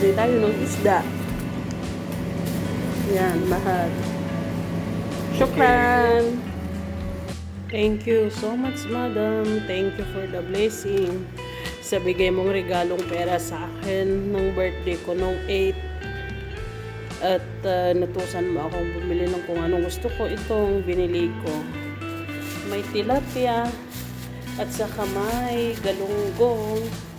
isda. Yan, mahal. Shukran. Thank you so much, madam. Thank you for the blessing. Sa bigay mong regalong pera sa akin ng birthday ko nung 8. At uh, natusan mo akong bumili ng kung anong gusto ko. Itong binili ko. May tilapia. At saka may galunggong.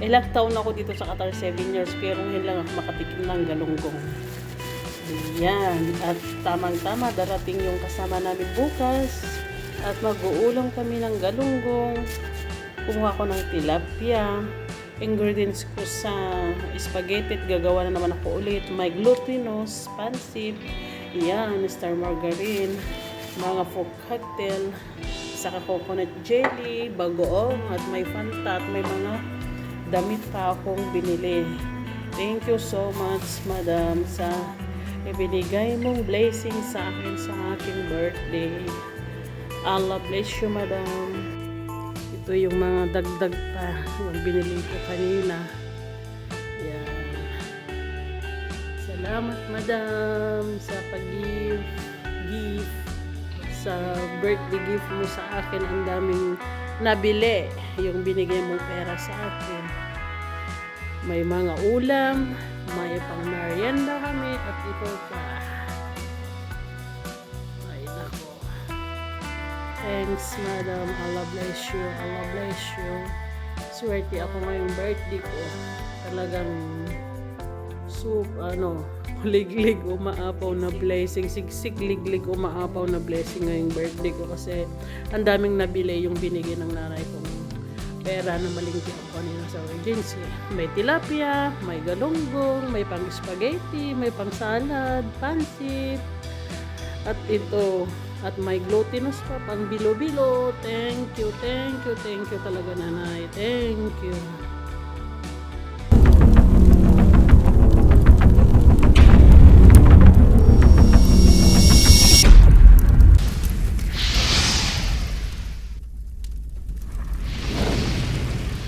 Ilang taon ako dito sa Qatar, 7 years. Pero ngayon lang ako makatikim ng galunggong. Ayan. At tamang-tama, darating yung kasama namin bukas. At mag-uulam kami ng galunggong. Kumuha ko ng tilapia. Ingredients ko sa spaghetti at gagawa na naman ako ulit. May glutinous, pansip, yan, star margarine, mga folk cocktail, saka coconut jelly, bagoong, at may fanta, at may mga damit pa akong binili. Thank you so much, madam, sa ibinigay mong blessing sa akin sa aking birthday. Allah bless you, madam. Ito yung mga dagdag pa yung binili ko kanina. Yan. Salamat, madam, sa pag-give, gift, sa birthday gift mo sa akin. Ang daming nabili yung binigay mong pera sa akin. May mga ulam, may pang merienda kami, at ito pa. Ay, nako. Thanks, madam. Allah bless you. Allah bless you. Swerte ako ngayong birthday ko. Talagang soup, ano, liglig umaapaw na blessing. Sigsig liglig umaapaw na blessing ngayong birthday ko kasi ang daming nabili yung binigay ng nanay kong pera na malingki ako kanina sa agency. May tilapia, may galunggong, may pang spaghetti, may pang salad, pansit, at ito, at may glutinous pa, pang bilo-bilo. Thank you, thank you, thank you talaga nanay. Thank you.